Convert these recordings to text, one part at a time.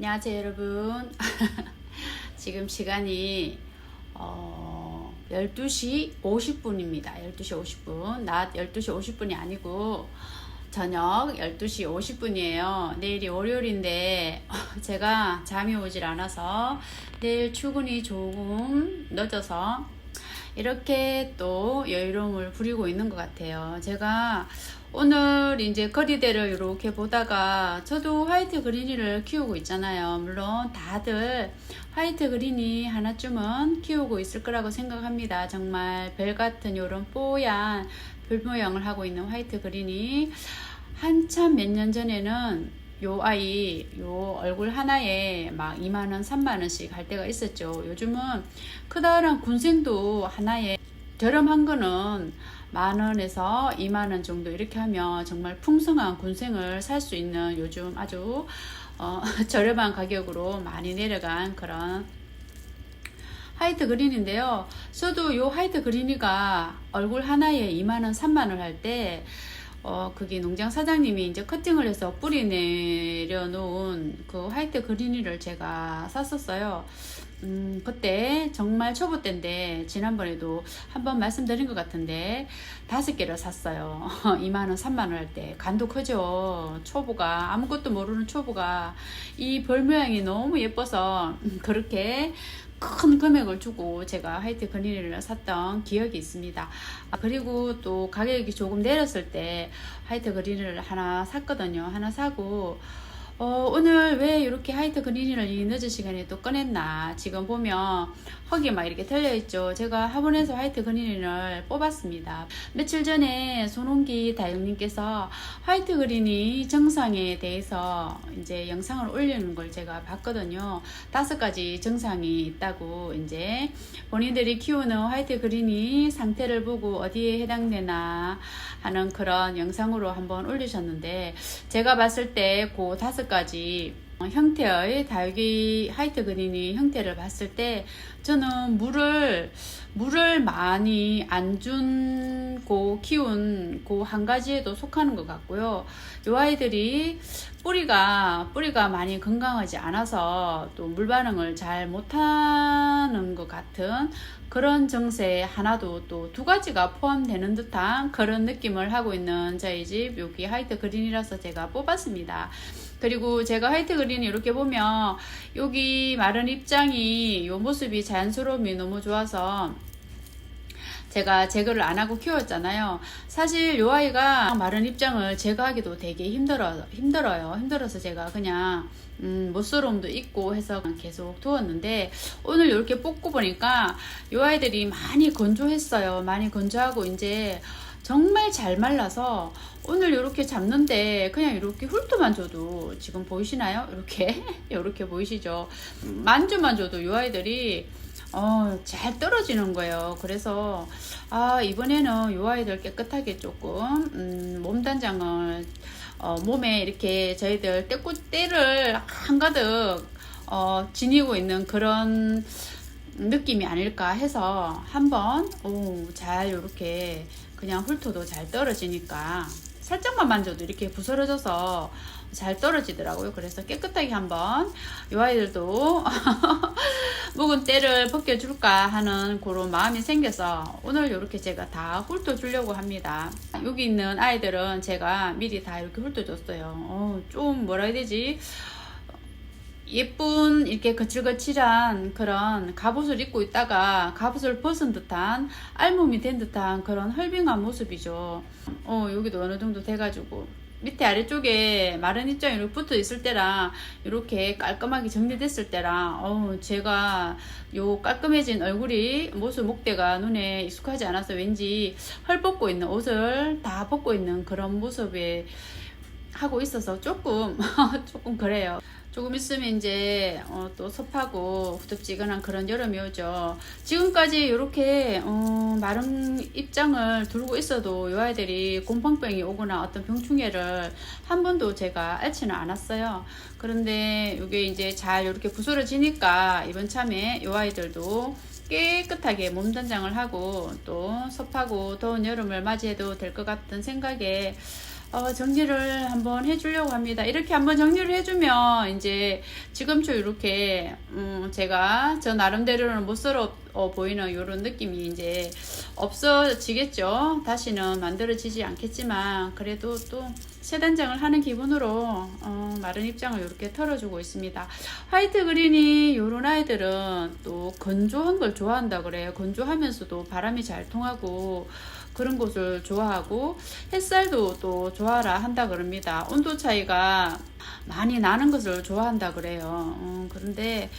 안녕하세요 여러분. 지금 시간이 어, 12시 50분입니다. 12시 50분. 낮 12시 50분이 아니고 저녁 12시 50분이에요. 내일이 월요일인데 제가 잠이 오질 않아서 내일 출근이 조금 늦어서 이렇게 또 여유로움을 부리고 있는 것 같아요 제가 오늘 이제 거리대를 이렇게 보다가 저도 화이트 그린이를 키우고 있잖아요. 물론 다들 화이트 그린이 하나쯤은 키우고 있을 거라고 생각합니다. 정말 별 같은 요런 뽀얀 별 모양을 하고 있는 화이트 그린이 한참 몇 년 전에는 요 아이 요 얼굴 하나에 막 2만원 3만원씩 할 때가 있었죠 요즘은 크다란 군생도 하나에 저렴한 거는 만 원에서 2만 원 정도 이렇게 하면 정말 풍성한 군생을 살 수 있는 요즘 아주 어, 저렴한 가격으로 많이 내려간 그런 화이트 그린인데요. 저도 요 화이트 그린이가 얼굴 하나에 2만 원, 3만 원 할때 어, 그게 농장 사장님이 이제 커팅을 해서 뿌리 내려놓은 그 화이트 그린이를 제가 샀었어요. 음, 그때 정말 초보 때인데, 지난번에도 한번 말씀드린 것 같은데, 다섯 개를 샀어요. 2만원, 3만원 할 때. 간도 크죠. 초보가, 아무것도 모르는 초보가, 이별 모양이 너무 예뻐서, 그렇게 큰 금액을 주고 제가 화이트 그린을 샀던 기억이 있습니다. 아, 그리고 또 가격이 조금 내렸을 때 화이트 그린을 하나 샀거든요. 하나 사고, 어, 오늘 왜 이렇게 하이트 그린을 이 늦은 시간에 또 꺼냈나. 지금 보면 흙이 막 이렇게 털려있죠. 제가 화분에서 화이트 그린을 뽑았습니다. 며칠 전에 손홍기 다육님께서 화이트 그린이 정상에 대해서 이제 영상을 올리는 걸 제가 봤거든요. 다섯 가지 정상이 있다고 이제 본인들이 키우는 화이트 그린이 상태를 보고 어디에 해당되나 하는 그런 영상으로 한번 올리셨는데 제가 봤을 때 그 다섯 가지 형태의 다육이 하이트 그린이 형태를 봤을 때 저는 물을 물을 많이 안 준고 키운 그 한 가지에도 속하는 것 같고요. 이 아이들이 뿌리가 뿌리가 많이 건강하지 않아서 또 물 반응을 잘 못하는 것 같은 그런 정세 하나도 또 두 가지가 포함되는 듯한 그런 느낌을 하고 있는 저희 집 여기 하이트 그린이라서 제가 뽑았습니다. 그리고 제가 화이트 그린 이렇게 보면 여기 마른 입장이 이 모습이 자연스러움이 너무 좋아서 제가 제거를 안 하고 키웠잖아요. 사실 요 아이가 마른 입장을 제거하기도 되게 힘들어 힘들어요. 힘들어서 제가 그냥 음, 못스러움도 있고 해서 계속 두었는데 오늘 이렇게 뽑고 보니까 요 아이들이 많이 건조했어요. 많이 건조하고 이제 정말 잘 말라서 오늘 이렇게 잡는데 그냥 이렇게 훑어만 줘도 지금 보이시나요? 이렇게 이렇게 보이시죠? 만져만 줘도 이 아이들이 어, 잘 떨어지는 거예요. 그래서 아 이번에는 이 아이들 깨끗하게 조금 음, 몸단장을 어, 몸에 이렇게 저희들 때꽃 때를 한가득 어, 지니고 있는 그런 느낌이 아닐까 해서 한번 오, 잘 이렇게 그냥 훑어도 잘 떨어지니까 살짝만 만져도 이렇게 부스러져서 잘 떨어지더라고요. 그래서 깨끗하게 한번 이 아이들도 묵은 때를 벗겨줄까 하는 그런 마음이 생겨서 오늘 이렇게 제가 다 훑어주려고 합니다. 여기 있는 아이들은 제가 미리 다 이렇게 훑어줬어요. 어, 좀 뭐라 해야 되지? 예쁜 이렇게 거칠거칠한 그런 갑옷을 입고 있다가 갑옷을 벗은 듯한 알몸이 된 듯한 그런 헐빙한 모습이죠. 어 여기도 어느 정도 돼가지고 밑에 아래쪽에 마른 입장이 붙어 있을 때랑 이렇게 깔끔하게 정리됐을 때랑 어 제가 요 깔끔해진 얼굴이 모습 목대가 눈에 익숙하지 않아서 왠지 헐 벗고 있는 옷을 다 벗고 있는 그런 모습에 하고 있어서 조금 조금 그래요. 조금 있으면 이제 어, 또 습하고 후덥지근한 그런 여름이 오죠. 지금까지 이렇게 어, 마른 입장을 두고 있어도 이 아이들이 곰팡병이 오거나 어떤 병충해를 한 번도 제가 앓지는 않았어요. 그런데 이게 이제 잘 이렇게 부스러지니까 이번 참에 이 아이들도 깨끗하게 몸 단장을 하고 또 습하고 더운 여름을 맞이해도 될 것 같은 생각에 어, 정리를 한번 해주려고 합니다. 이렇게 한번 정리를 해주면 이제 지금처 이렇게 음, 제가 저 나름대로는 못스러워 보이는 이런 느낌이 이제 없어지겠죠. 다시는 만들어지지 않겠지만 그래도 또 세단장을 하는 기분으로 어, 마른 입장을 이렇게 털어주고 있습니다. 화이트 그린이 이런 아이들은 또 건조한 걸 좋아한다 그래요. 건조하면서도 바람이 잘 통하고 그런 곳을 좋아하고 햇살도 또 좋아라 한다 그럽니다. 온도 차이가 많이 나는 것을 좋아한다 그래요. 음, 그런데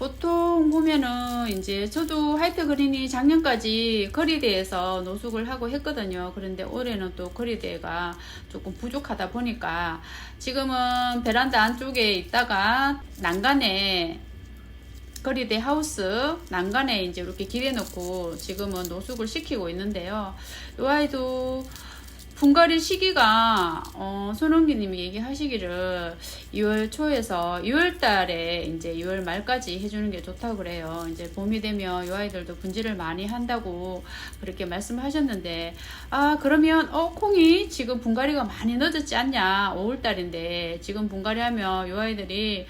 보통 보면은 이제 저도 화이트 그린이 작년까지 거리대에서 노숙을 하고 했거든요. 그런데 올해는 또 거리대가 조금 부족하다 보니까 지금은 베란다 안쪽에 있다가 난간에 거리대 하우스 난간에 이제 이렇게 길에 놓고 지금은 노숙을 시키고 있는데요. 이 아이도 분갈이 시기가 어, 손원기님이 얘기하시기를 2월 초에서 2월 달에 이제 2월 말까지 해주는 게 좋다고 그래요. 이제 봄이 되면 이 아이들도 분질을 많이 한다고 그렇게 말씀하셨는데 아 그러면 어 콩이 지금 분갈이가 많이 늦었지 않냐 5월 달인데 지금 분갈이 하면 이 아이들이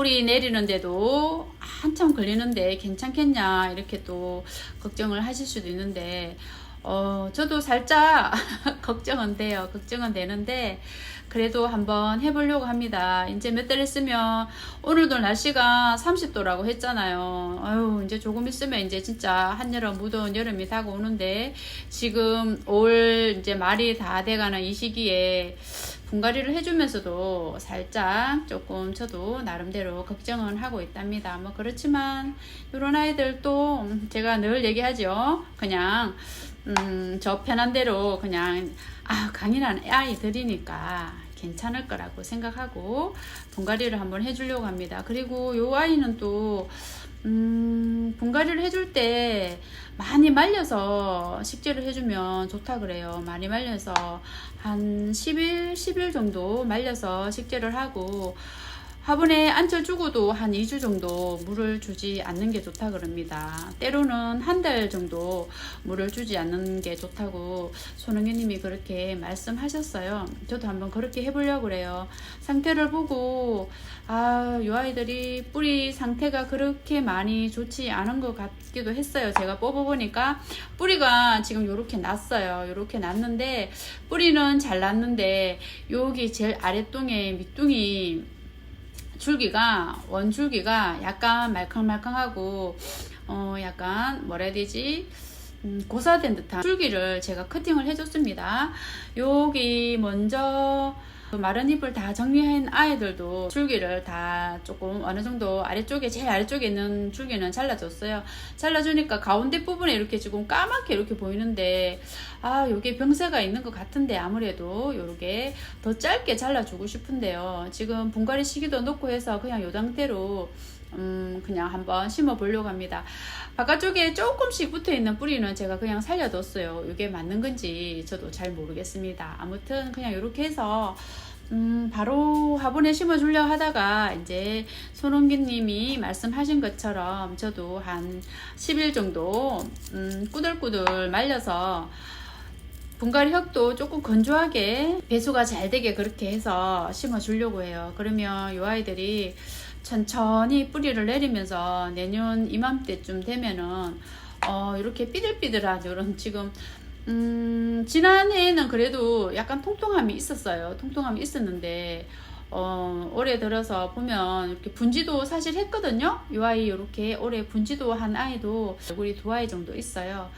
뿌리 내리는데도 한참 걸리는데 괜찮겠냐 이렇게 또 걱정을 하실 수도 있는데 어 저도 살짝 걱정은 돼요. 걱정은 되는데 그래도 한번 해보려고 합니다. 이제 몇 달 있으면 오늘도 날씨가 30도라고 했잖아요. 아유 이제 조금 있으면 이제 진짜 한여름 무더운 여름이 다가오는데 지금 올 이제 말이 다 돼가는 이 시기에 분갈이를 해주면서도 살짝 조금 저도 나름대로 걱정은 하고 있답니다. 뭐 그렇지만 이런 아이들도 제가 늘 얘기하죠. 그냥 음, 저 편한 대로 그냥 아 강인한 아이들이니까 괜찮을 거라고 생각하고 분갈이를 한번 해주려고 합니다. 그리고 이 아이는 또 음, 분갈이를 해줄 때 많이 말려서 식재를 해주면 좋다 그래요. 많이 말려서 한 10일, 10일 정도 말려서 식재를 하고 화분에 앉혀주고도 한 2주 정도 물을 주지 않는 게 좋다 그럽니다. 때로는 한 달 정도 물을 주지 않는 게 좋다고 손흥현님이 그렇게 말씀하셨어요. 저도 한번 그렇게 해보려고 그래요. 상태를 보고 아, 이 아이들이 뿌리 상태가 그렇게 많이 좋지 않은 것 같기도 했어요. 제가 뽑아보니까 뿌리가 지금 이렇게 났어요. 이렇게 났는데 뿌리는 잘 났는데 여기 제일 아랫동에 밑둥이 줄기가 원줄기가 약간 말캉말캉하고 어 약간 뭐라 해야 되지 음, 고사된 듯한 줄기를 제가 커팅을 해줬습니다. 여기 먼저 그 마른 잎을 다 정리한 아이들도 줄기를 다 조금 어느 정도 아래쪽에 제일 아래쪽에 있는 줄기는 잘라줬어요. 잘라주니까 가운데 부분에 이렇게 지금 까맣게 이렇게 보이는데 아 요게 병세가 있는 것 같은데 아무래도 요렇게 더 짧게 잘라주고 싶은데요. 지금 분갈이 시기도 놓고 해서 그냥 요 상태로 음, 그냥 한번 심어 보려고 합니다. 바깥쪽에 조금씩 붙어 있는 뿌리는 제가 그냥 살려뒀어요. 이게 맞는 건지 저도 잘 모르겠습니다. 아무튼 그냥 이렇게 해서 음, 바로 화분에 심어 주려 하다가 이제 손홍기 님이 말씀하신 것처럼 저도 한 10일 정도 음, 꾸들꾸들 말려서 분갈이 흙도 조금 건조하게 배수가 잘 되게 그렇게 해서 심어 주려고 해요. 그러면 이 아이들이 천천히 뿌리를 내리면서 내년 이맘때쯤 되면은 어 이렇게 삐들삐들한 이런 지금 음 지난해에는 그래도 약간 통통함이 있었어요. 통통함이 있었는데 어 올해 들어서 보면 이렇게 분지도 사실 했거든요. 이 아이 이렇게 올해 분지도 한 아이도 얼굴이 두 아이 정도 있어요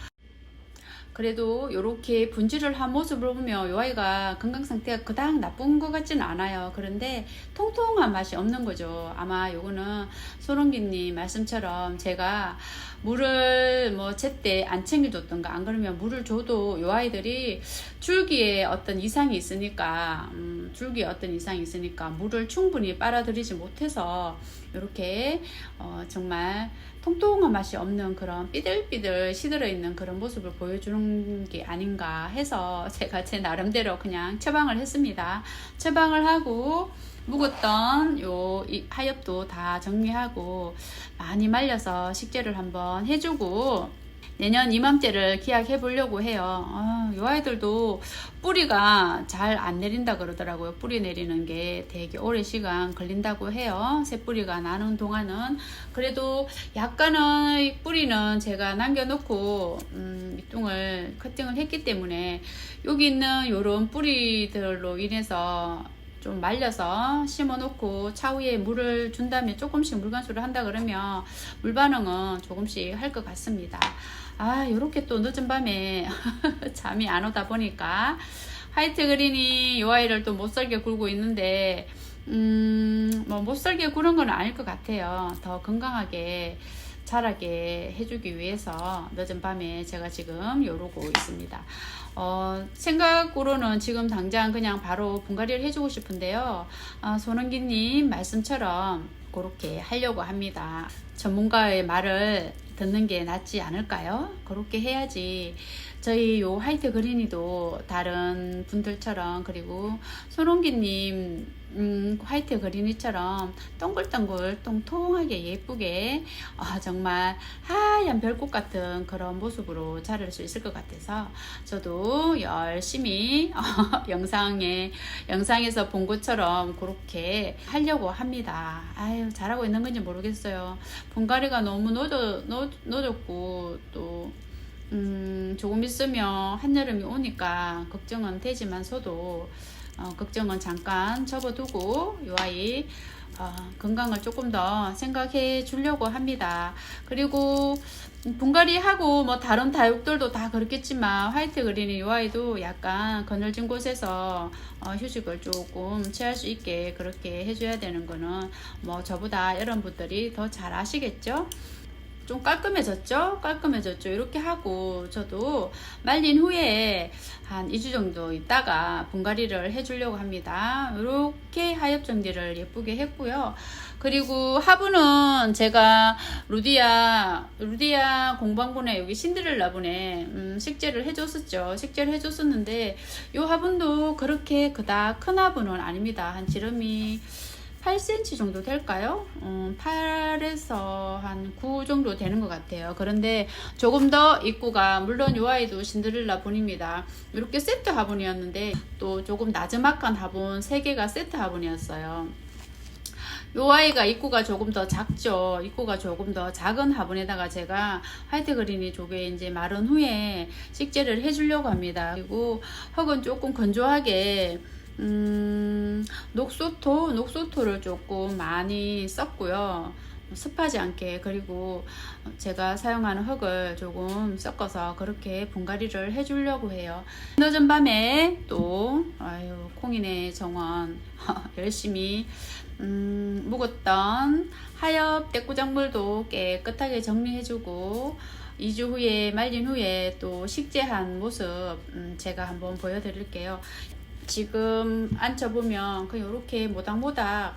그래도 이렇게 분질을 한 모습을 보면 이 아이가 건강 상태가 그닥 나쁜 것 같지는 않아요. 그런데 통통한 맛이 없는 거죠. 아마 요거는 소롱기님 말씀처럼 제가 물을 뭐 제때 안 챙겨줬던가 안 그러면 물을 줘도 이 아이들이 줄기에 어떤 이상이 있으니까 음, 줄기에 어떤 이상이 있으니까 물을 충분히 빨아들이지 못해서 이렇게 어, 정말 통통한 맛이 없는 그런 삐들삐들 시들어 있는 그런 모습을 보여주는 게 아닌가 해서 제가 제 나름대로 그냥 처방을 했습니다. 처방을 하고 묵었던 요 하엽도 다 정리하고 많이 말려서 식재를 한번 해주고 내년 이맘때를 기약해 보려고 해요. 아, 요 아이들도 뿌리가 잘 안 내린다 그러더라고요. 뿌리 내리는 게 되게 오래 시간 걸린다고 해요. 새 뿌리가 나는 동안은 그래도 약간은 이 뿌리는 제가 남겨놓고 음, 밑둥을 커팅을 했기 때문에 여기 있는 요런 뿌리들로 인해서 좀 말려서 심어 놓고 차후에 물을 준 다음에 조금씩 물관수를 한다 그러면 물 반응은 조금씩 할 것 같습니다. 아, 요렇게 또 늦은 밤에 잠이 안 오다 보니까 화이트 그린이 요 아이를 또 못살게 굴고 있는데 음, 뭐 못살게 구는 건 아닐 것 같아요. 더 건강하게 자라게 해주기 위해서 늦은 밤에 제가 지금 요러고 있습니다. 어, 생각으로는 지금 당장 그냥 바로 분갈이를 해주고 싶은데요. 아, 손은기님 말씀처럼 그렇게 하려고 합니다. 전문가의 말을 듣는 게 낫지 않을까요? 그렇게 해야지 저희 요 화이트 그린이도 다른 분들처럼 그리고 손홍기님 음, 화이트 그린이처럼 동글동글 통통하게 예쁘게 아, 정말 하얀 별꽃 같은 그런 모습으로 자랄 수 있을 것 같아서 저도 열심히 어, 영상에 영상에서 본 것처럼 그렇게 하려고 합니다. 아유 잘하고 있는 건지 모르겠어요. 분갈이가 너무 늦어, 늦, 늦었고 또 음, 조금 있으면 한여름이 오니까 걱정은 되지만서도 어, 걱정은 잠깐 접어두고 이 아이 어, 건강을 조금 더 생각해 주려고 합니다. 그리고 분갈이하고 뭐 다른 다육들도 다 그렇겠지만 화이트 그린이 이 아이도 약간 그늘진 곳에서 어, 휴식을 조금 취할 수 있게 그렇게 해줘야 되는 거는 뭐 저보다 여러분들이 더 잘 아시겠죠? 좀 깔끔해졌죠? 깔끔해졌죠? 이렇게 하고 저도 말린 후에 한 2주 정도 있다가 분갈이를 해주려고 합니다. 이렇게 하엽 정리를 예쁘게 했고요. 그리고 화분은 제가 루디아 루디아 공방분에 여기 신데렐라 분에 음, 식재를 해줬었죠. 식재를 해줬었는데 이 화분도 그렇게 그닥 큰 화분은 아닙니다. 한 지름이 8cm 정도 될까요? 음, 8에서 한 9 정도 되는 것 같아요. 그런데 조금 더 입구가 물론 요 아이도 신데렐라 분입니다. 이렇게 세트 화분이었는데 또 조금 나즈막한 화분 3개가 세트 화분이었어요. 요 아이가 입구가 조금 더 작죠. 입구가 조금 더 작은 화분에다가 제가 화이트 그린이 조개 이제 마른 후에 식재를 해주려고 합니다. 그리고 흙은 조금 건조하게 음, 녹소토, 녹소토를 조금 많이 썼고요. 습하지 않게 그리고 제가 사용하는 흙을 조금 섞어서 그렇게 분갈이를 해주려고 해요. 늦은 밤에 또 아유 콩이네 정원 열심히 음, 묵었던 하엽 대구작물도 깨끗하게 정리해주고 2주 후에 말린 후에 또 식재한 모습 음, 제가 한번 보여드릴게요. 지금 앉혀보면 그냥 이렇게 모닥모닥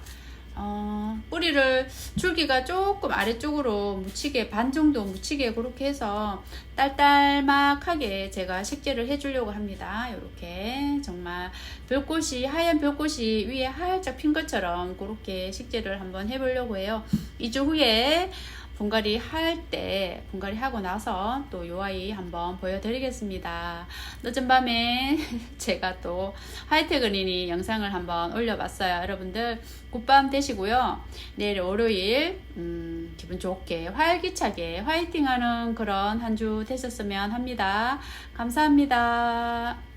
어, 뿌리를 줄기가 조금 아래쪽으로 묻히게 반 정도 묻히게 그렇게 해서 딸딸막하게 제가 식재를 해주려고 합니다. 이렇게 정말 별꽃이 하얀 별꽃이 위에 활짝 핀 것처럼 그렇게 식재를 한번 해보려고 해요. 2주 후에 분갈이 할 때 분갈이 하고 나서 또 요 아이 한번 보여드리겠습니다. 늦은 밤에 제가 또 화이트 그린이 영상을 한번 올려봤어요. 여러분들 굿밤 되시고요. 내일 월요일 음, 기분 좋게 활기차게 화이팅하는 그런 한 주 되셨으면 합니다. 감사합니다.